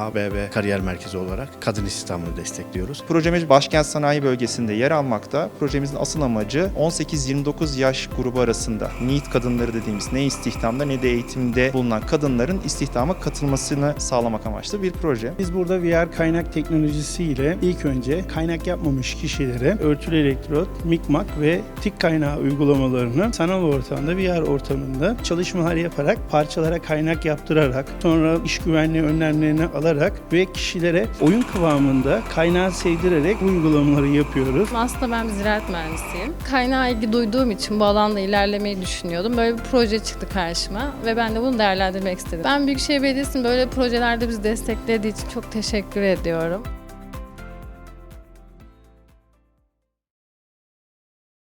ABB kariyer merkezi olarak kadın istihdamını destekliyoruz. Projemiz Başkent Sanayi Bölgesi'nde yer almakta. Projemizin asıl amacı 18-29 yaş grubu arasında NEET kadınları dediğimiz ne istihdamda ne de eğitimde bulunan kadınların istihdama katılmasını sağlamak amaçlı bir proje. Biz burada VR kaynak teknolojisiyle ilk önce kaynak yapmamış kişilere örtülü elektrot, mikmak ve tik kaynağı uygulamalarını sanal ortamda VR ortamında çalışmalar yaparak parçalara kaynak yaptırarak sonra iş güvenliği önlemlerini alarak ve kişilere oyun kıvamında kaynağı sevdirerek uygulamaları yapıyoruz. Aslında ben bir ziraat mühendisiyim. Kaynağa ilgi duyduğum için bu alanda ilerlemeyi düşünüyordum. Böyle bir proje çıktı karşıma ve ben de bunu değerlendirmek istedim. Ben Büyükşehir Belediyesi'nin böyle projelerde bizi desteklediği için çok teşekkür ediyorum.